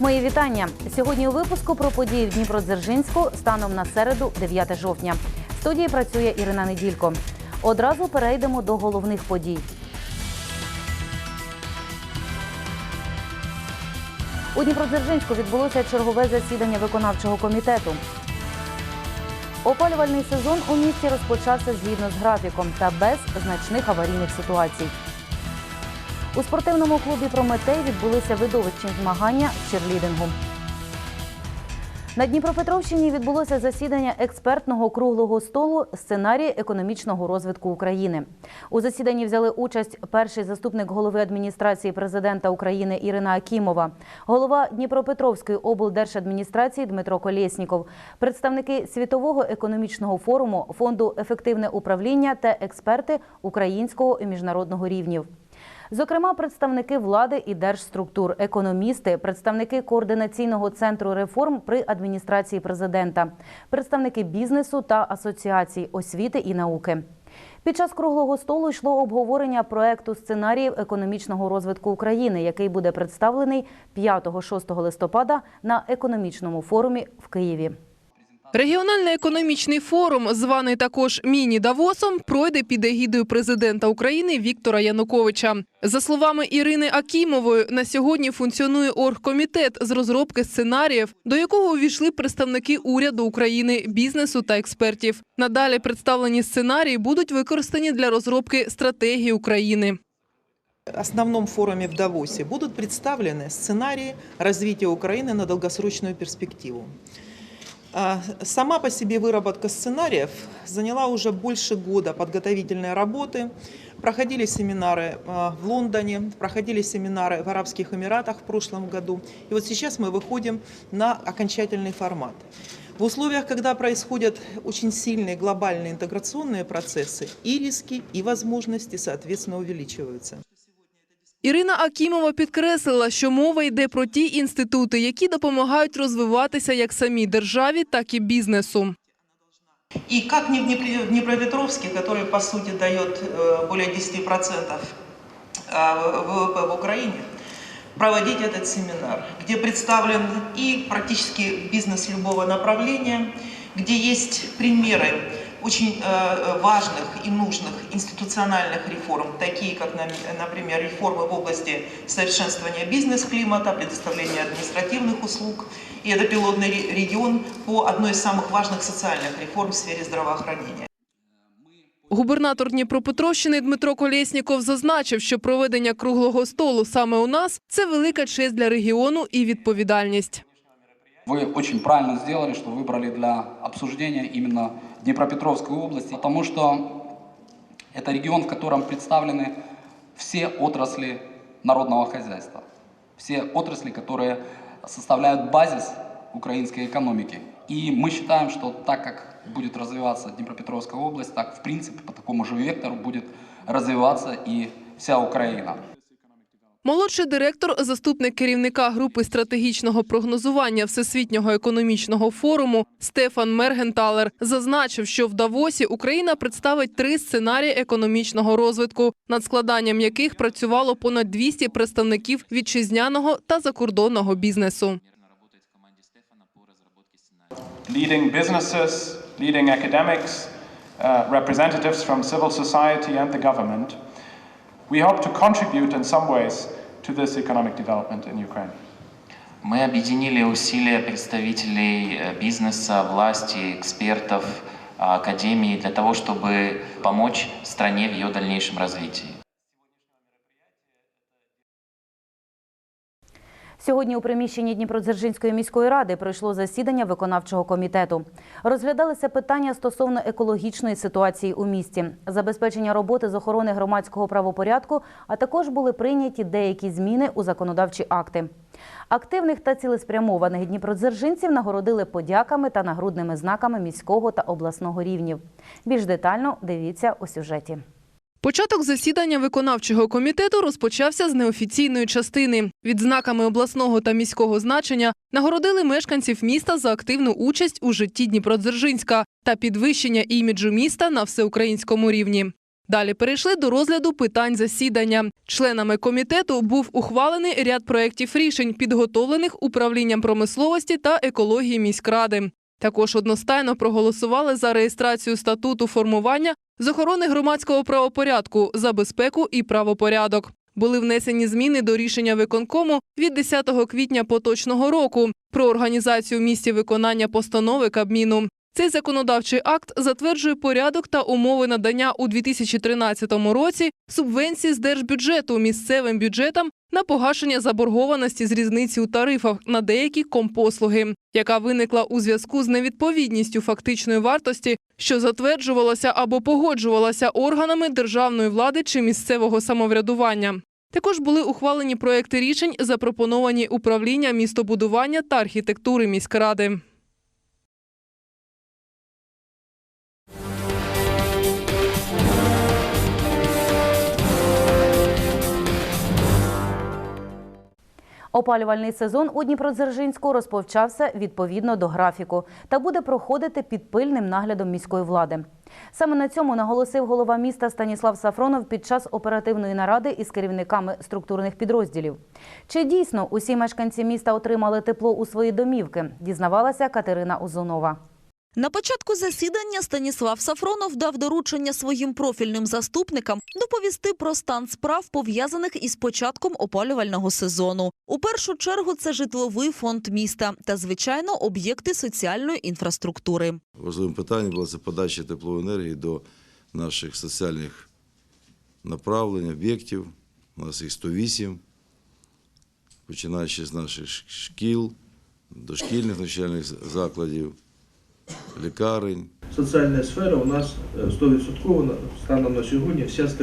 Мої вітання сьогодні у випуску про події в Дніпродзержинську станом на середу, 9 жовтня. В студії працює Ірина Неділько. Одразу перейдемо до головних подій. У Дніпродзержинську відбулося чергове засідання виконавчого комітету. Опалювальний сезон у місті розпочався згідно з графіком та без значних аварійних ситуацій. У спортивному клубі Прометей відбулися видовищні змагання з черлідингу. На Дніпропетровщині відбулося засідання експертного круглого столу сценарії економічного розвитку України. У засіданні взяли участь перший заступник голови адміністрації президента України Ірина Акімова, голова Дніпропетровської облдержадміністрації Дмитро Колєсніков, представники світового економічного форуму, фонду ефективне управління та експерти українського і міжнародного рівнів. Зокрема, представники влади і держструктур, економісти, представники координаційного центру реформ при адміністрації президента, представники бізнесу та асоціацій освіти і науки. Під час круглого столу йшло обговорення проекту сценаріїв економічного розвитку України, який буде представлений 5-6 листопада на економічному форумі в Києві. Регіональний економічний форум, званий також міні-Давосом, пройде під егідою президента України Віктора Януковича. За словами Ірини Акімової, на сьогодні функціонує оргкомітет з розробки сценаріїв, до якого увійшли представники уряду України, бізнесу та експертів. Надалі представлені сценарії будуть використані для розробки стратегії України. основном форуме в Давосе будут представлены сценарии развития Украины на долгосрочную перспективу. А, Сама по себе выработка сценариев заняла уже больше года подготовительной работы. Проходили семинары а, в Лондоне, проходили семинары в Арабских Эмиратах в прошлом году. И вот сейчас мы выходим на окончательный формат. В условиях, когда происходят очень сильные глобальные интеграционные процессы, и риски, и возможности, соответственно, увеличиваются. Ірина Акімова підкреслила, що мова йде про ті інститути, які допомагають розвиватися як самій державі, так і бізнесу. И как не в Днепре- в Днепропетровске, который, по сути, дает э, более 10% э, ВВП в Украине, проводить этот семинар, где представлен и практически бизнес любого направления, где есть примеры очень э, важных и нужных институциональных реформ, такие как, нами- например, реформы в области совершенствования бизнес-климата, предоставления административных услуг. И это пилотный ре- регион по одной из самых важных социальных реформ в сфере здравоохранения. Губернатор Дніпропетровщини Дмитро Колєсніков зазначив, що проведення круглого столу саме у нас це велика честь для регіону і відповідальність. Вы очень правильно сделали, что выбрали для обсуждения именно Днепропетровскую область, потому что это регион, в котором представлены все отрасли народного хозяйства, все отрасли, которые составляют базис украинской экономики. И мы считаем, что так как будет развиваться Днепропетровская область, так в принципе по такому же вектору будет развиваться и вся Украина. Молодший директор, заступник керівника групи стратегічного прогнозування Всесвітнього економічного форуму Стефан Мергенталер зазначив, що в Давосі Україна представить три сценарії економічного розвитку, над складанням яких працювало понад 200 представників вітчизняного та закордонного бізнесу. leading businesses, leading academics, uh, representatives from civil society and the government. We hope to contribute in some ways to this economic development in Ukraine. Мы объединили усилия представителей э, бизнеса, власти, экспертов, а, академии для того, чтобы помочь стране в ее дальнейшем развитии. Сьогодні у приміщенні Дніпродзержинської міської ради пройшло засідання виконавчого комітету. Розглядалися питання стосовно екологічної ситуації у місті, забезпечення роботи з охорони громадського правопорядку, а також були прийняті деякі зміни у законодавчі акти. Активних та цілеспрямованих дніпродзержинців нагородили подяками та нагрудними знаками міського та обласного рівнів. Більш детально дивіться у сюжеті. Початок засідання виконавчого комітету розпочався з неофіційної частини. Відзнаками обласного та міського значення нагородили мешканців міста за активну участь у житті Дніпродзержинська та підвищення іміджу міста на всеукраїнському рівні. Далі перейшли до розгляду питань засідання. Членами комітету був ухвалений ряд проєктів рішень, підготовлених управлінням промисловості та екології міськради. Також одностайно проголосували за реєстрацію статуту формування з охорони громадського правопорядку за безпеку і правопорядок. Були внесені зміни до рішення виконкому від 10 квітня поточного року про організацію в місті виконання постанови Кабміну. Цей законодавчий акт затверджує порядок та умови надання у 2013 році субвенцій з держбюджету місцевим бюджетам на погашення заборгованості з різниці у тарифах на деякі компослуги, яка виникла у зв'язку з невідповідністю фактичної вартості, що затверджувалася або погоджувалася органами державної влади чи місцевого самоврядування. Також були ухвалені проекти рішень, запропоновані управління містобудування та архітектури міськради. Опалювальний сезон у Дніпродзержинську розпочався відповідно до графіку та буде проходити під пильним наглядом міської влади. Саме на цьому наголосив голова міста Станіслав Сафронов під час оперативної наради із керівниками структурних підрозділів. Чи дійсно усі мешканці міста отримали тепло у свої домівки? Дізнавалася Катерина Узунова. На початку засідання Станіслав Сафронов дав доручення своїм профільним заступникам доповісти про стан справ, пов'язаних із початком опалювального сезону. У першу чергу це житловий фонд міста та, звичайно, об'єкти соціальної інфраструктури. Важливим питанням було це подача теплової енергії до наших соціальних направлень, об'єктів. У нас їх 108, починаючи з наших шкіл, дошкільних навчальних закладів, лікарень. Соціальна сфера у нас е, 100% станом на сьогодні вся з.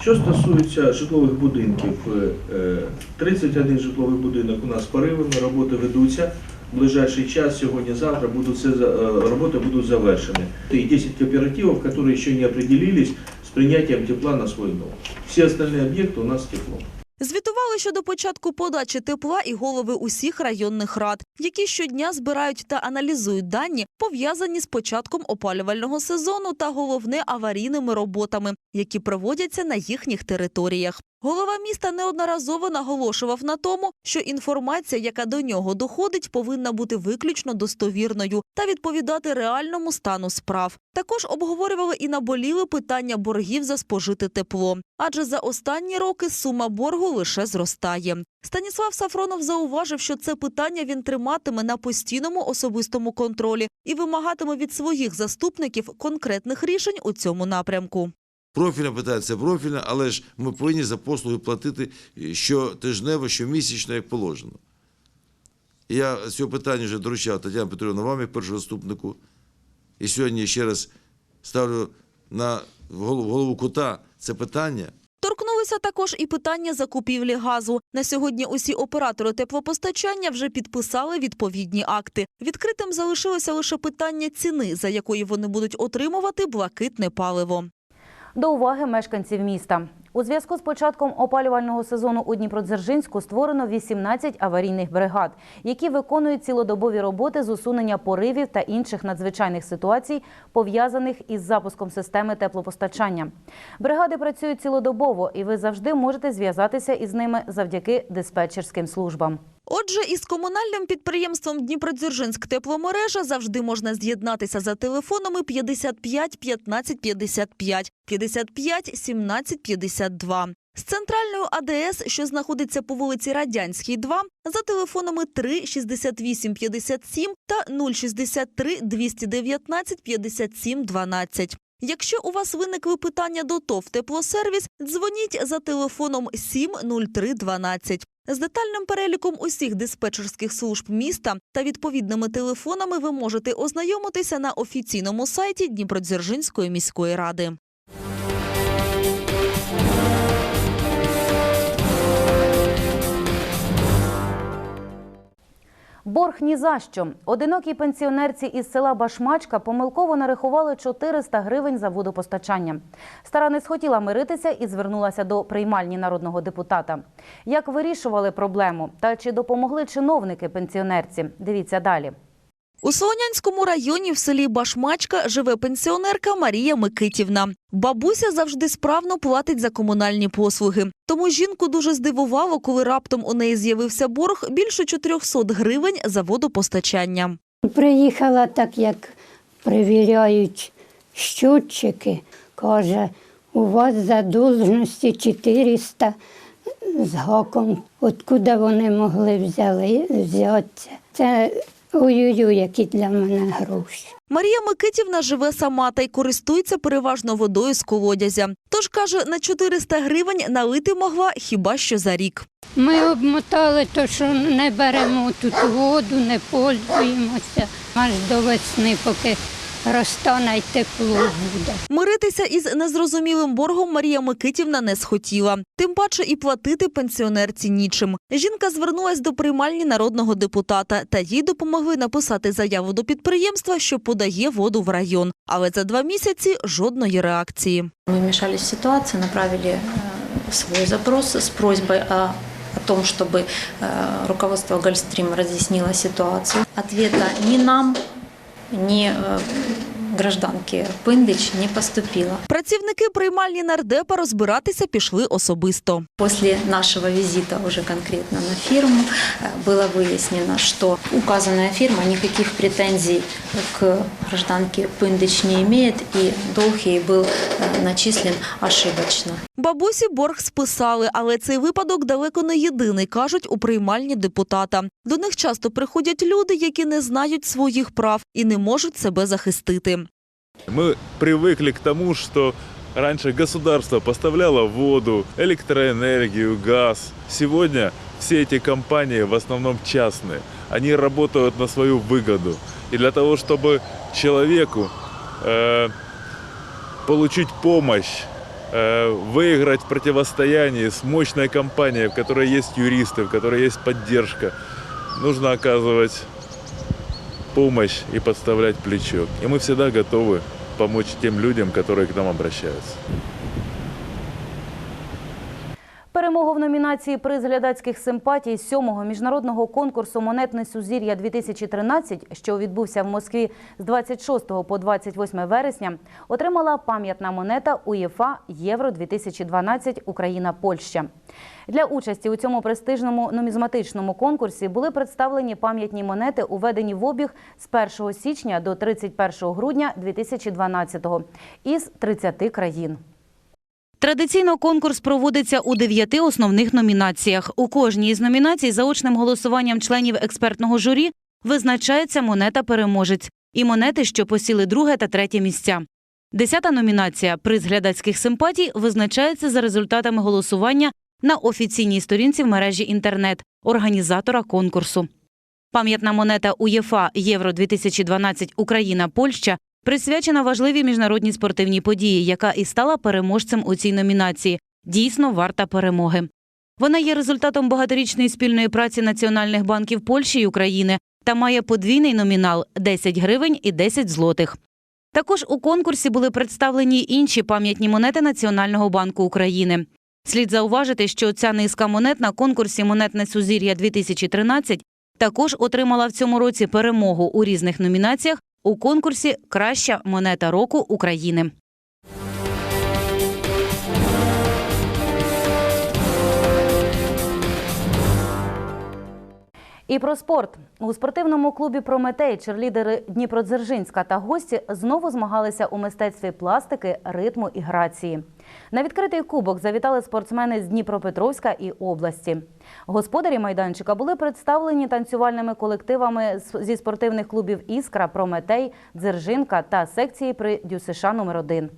Що стосується житлових будинків, е, е, 31 житловий будинок у нас з поривами, роботи ведуться. В ближайший час, сьогодні-завтра, е, роботи будуть завершені. І 10 кооперативів, які ще не определились з прийняттям тепла на свій дом. Всі остальні об'єкти у нас з теплом. Звітували щодо початку подачі тепла і голови усіх районних рад, які щодня збирають та аналізують дані, пов'язані з початком опалювального сезону та головне аварійними роботами, які проводяться на їхніх територіях. Голова міста неодноразово наголошував на тому, що інформація, яка до нього доходить, повинна бути виключно достовірною та відповідати реальному стану справ. Також обговорювали і наболіли питання боргів за спожите тепло, адже за останні роки сума боргу лише зростає. Станіслав Сафронов зауважив, що це питання він триматиме на постійному особистому контролі і вимагатиме від своїх заступників конкретних рішень у цьому напрямку. Профільне питання це профільне, але ж ми повинні за послуги платити щотижнево, щомісячно, як положено. Я з цього питання вже доручав Тетяну Петрівну вам, як першому заступнику. І сьогодні ще раз ставлю на голову, голову кута це питання. Торкнулися також і питання закупівлі газу. На сьогодні усі оператори теплопостачання вже підписали відповідні акти. Відкритим залишилося лише питання ціни, за якої вони будуть отримувати блакитне паливо. До уваги мешканців міста. У зв'язку з початком опалювального сезону у Дніпродзержинську створено 18 аварійних бригад, які виконують цілодобові роботи з усунення поривів та інших надзвичайних ситуацій, пов'язаних із запуском системи теплопостачання. Бригади працюють цілодобово, і ви завжди можете зв'язатися із ними завдяки диспетчерським службам. Отже, із комунальним підприємством Дніпродзержинськ тепломережа завжди можна з'єднатися за телефонами 55 15 55, 55 17 52. З центральною АДС, що знаходиться по вулиці Радянській, 2, за телефонами 3 68 57 та 063 219 57 12. Якщо у вас виникли питання до ТОВ «Теплосервіс», дзвоніть за телефоном 70312. З детальним переліком усіх диспетчерських служб міста та відповідними телефонами ви можете ознайомитися на офіційному сайті Дніпродзержинської міської ради. Борг ні за що. Одинокій пенсіонерці із села Башмачка помилково нарахували 400 гривень за водопостачання. Стара не схотіла миритися і звернулася до приймальні народного депутата. Як вирішували проблему та чи допомогли чиновники пенсіонерці? Дивіться далі. У Солонянському районі в селі Башмачка живе пенсіонерка Марія Микитівна. Бабуся завжди справно платить за комунальні послуги. Тому жінку дуже здивувало, коли раптом у неї з'явився борг більше 400 гривень за водопостачання. Приїхала так, як перевіряють щотчики. Каже, у вас задовженості 400 з гаком. Откуда вони могли взяли, взятися? Це ой-ой-ой, які для мене гроші. Марія Микитівна живе сама та й користується переважно водою з колодязя. Тож каже, на 400 гривень налити могла хіба що за рік. Ми обмотали то, що не беремо тут воду, не пользуємося аж до весни, поки розтане й тепло буде. Миритися із незрозумілим боргом Марія Микитівна не схотіла. Тим паче і платити пенсіонерці нічим. Жінка звернулась до приймальні народного депутата, та їй допомогли написати заяву до підприємства, що подає воду в район. Але за два місяці жодної реакції. Мы вмешались в ситуацию, направили э, свой запрос с просьбой о, о том, чтобы э, руководство Гольстрим разъяснило ситуацию. Ответа ни нам, ни э, гражданке Пындыч не поступило. Працівники приймальні нардепа розбиратися пішли особисто. После нашего визита уже конкретно на фирму э, было выяснено, что указанная фирма никаких претензий к гражданке Пындыч не имеет и долг ей был э, начислен ошибочно. Бабусі борг списали, але цей випадок далеко не єдиний, кажуть у приймальні депутата. До них часто приходять люди, які не знають своїх прав і не можуть себе захистити. Мы привыкли к тому, что раньше государство поставляло воду, электроэнергию, газ. Сегодня все эти компании в основном частные. Они работают на свою выгоду. И для того, чтобы человеку э, получить помощь, э, выиграть в противостоянии с мощной компанией, в которой есть юристы, в которой есть поддержка, нужно оказывать помощь и подставлять плечо. И мы всегда готовы помочь тем людям, которые к нам обращаются. Перемогу в номінації приз глядацьких симпатій сьомого міжнародного конкурсу Монетне сузір'я 2013, що відбувся в Москві з 26 по 28 вересня, отримала пам'ятна монета УЄФА Євро 2012 Україна Польща. Для участі у цьому престижному нумізматичному конкурсі були представлені пам'ятні монети, уведені в обіг з 1 січня до 31 грудня 2012 із 30 країн. Традиційно конкурс проводиться у дев'яти основних номінаціях. У кожній із номінацій заочним голосуванням членів експертного журі визначається монета-переможець і монети, що посіли друге та третє місця. Десята номінація приз глядацьких симпатій визначається за результатами голосування на офіційній сторінці в мережі інтернет організатора конкурсу. Пам'ятна монета УЄФА Євро 2012 Україна Польща присвячена важливій міжнародній спортивній події, яка і стала переможцем у цій номінації. Дійсно варта перемоги. Вона є результатом багаторічної спільної праці національних банків Польщі і України та має подвійний номінал 10 гривень і 10 злотих. Також у конкурсі були представлені інші пам'ятні монети Національного банку України. Слід зауважити, що ця низка монет на конкурсі Монетне сузір'я 2013 також отримала в цьому році перемогу у різних номінаціях у конкурсі Краща монета року України. І про спорт у спортивному клубі Прометей черлідери Дніпродзержинська та гості знову змагалися у мистецтві пластики, ритму і грації. На відкритий кубок завітали спортсмени з Дніпропетровська і області. Господарі майданчика були представлені танцювальними колективами зі спортивних клубів Іскра, Прометей, Дзержинка та секції при ДЮСШ номер 1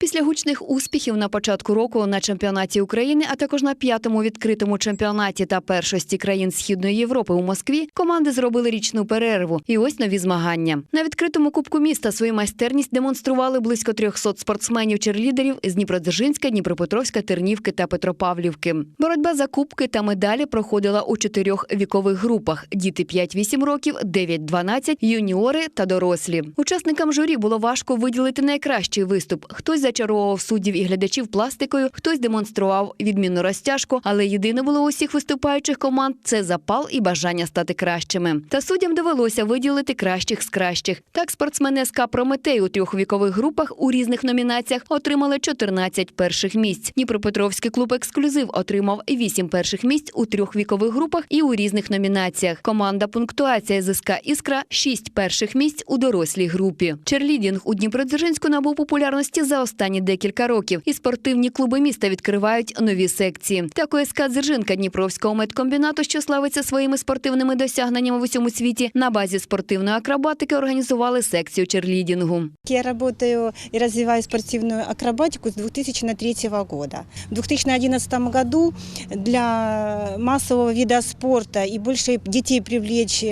Після гучних успіхів на початку року на чемпіонаті України, а також на п'ятому відкритому чемпіонаті та першості країн Східної Європи у Москві, команди зробили річну перерву. І ось нові змагання. На відкритому кубку міста свою майстерність демонстрували близько 300 спортсменів-черлідерів з Дніпродзержинська, Дніпропетровська, Тернівки та Петропавлівки. Боротьба за кубки та медалі проходила у чотирьох вікових групах: діти 5-8 років, 9-12, юніори та дорослі. Учасникам журі було важко виділити найкращий виступ. Хтось зачаровував суддів і глядачів пластикою, хтось демонстрував відмінну розтяжку, але єдине було у всіх виступаючих команд це запал і бажання стати кращими. Та суддям довелося виділити кращих з кращих. Так, спортсмени СК Прометей у трьох вікових групах у різних номінаціях отримали 14 перших місць. Дніпропетровський клуб Ексклюзив отримав 8 перших місць у трьох вікових групах і у різних номінаціях. Команда пунктуація з СК Іскра 6 перших місць у дорослій групі. Черлідінг у Дніпродзержинську набув популярності за останні декілька років, і спортивні клуби міста відкривають нові секції. Так у СК Дзержинка Дніпровського медкомбінату, що славиться своїми спортивними досягненнями в усьому світі, на базі спортивної акробатики організували секцію черлідінгу. Я работаю и развиваю спортивную акробатику с 2003 года. В 2011 году для массового вида спорта и больше детей привлечь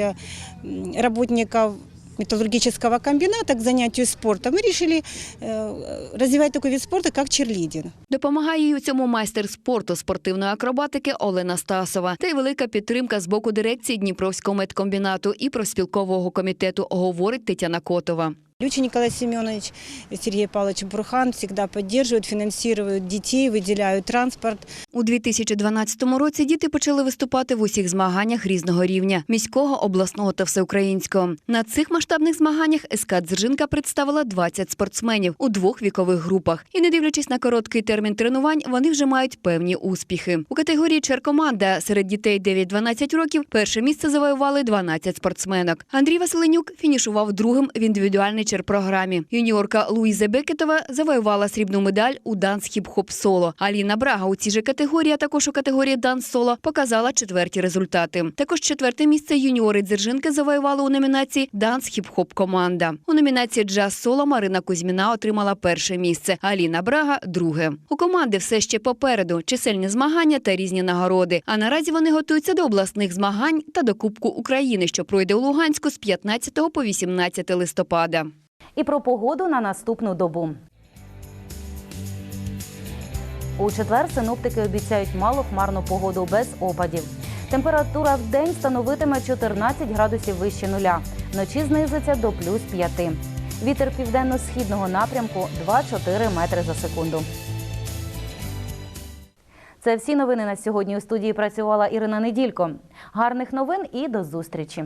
работников металлургического комбината к занятию спортом, мы решили э, развивать такой вид спорта, как черлидинг. Допомагає у цьому майстер спорту спортивної акробатики Олена Стасова. Та й велика підтримка з боку дирекції Дніпровського медкомбінату і профспілкового комітету, говорить Тетяна Котова. Лючий Николай Семенович, Сергей Павлович Бурхан всегда поддерживают, финансируют детей, выделяют транспорт. У 2012 році діти почали виступати в усіх змаганнях різного рівня міського, обласного та всеукраїнського. На цих масштабних змаганнях СК Дзержинка представила 20 спортсменів у двох вікових групах. І не дивлячись на короткий термін тренувань, вони вже мають певні успіхи. У категорії черкоманда серед дітей 9-12 років перше місце завоювали 12 спортсменок. Андрій Василенюк фінішував другим в індивідуальній черпрограмі. Юніорка Луїза Бекетова завоювала срібну медаль у данс хіп-хоп соло. Аліна Брага у цій же категорії, а також у категорії данс соло показала четверті результати. Також четверте місце юніори Дзержинки завоювали у номінації Данс хіп-хоп команда. У номінації Джаз соло Марина Кузьміна отримала перше місце. Аліна Брага друге. У команди все ще попереду чисельні змагання та різні нагороди. А наразі вони готуються до обласних змагань та до Кубку України, що пройде у Луганську з 15 по 18 листопада. І про погоду на наступну добу. У четвер синоптики обіцяють малохмарну погоду без опадів. Температура в день становитиме 14 градусів вище нуля. Вночі знизиться до плюс 5. Вітер південно-східного напрямку 2-4 метри за секунду. Це всі новини на сьогодні. У студії працювала Ірина Неділько. Гарних новин і до зустрічі.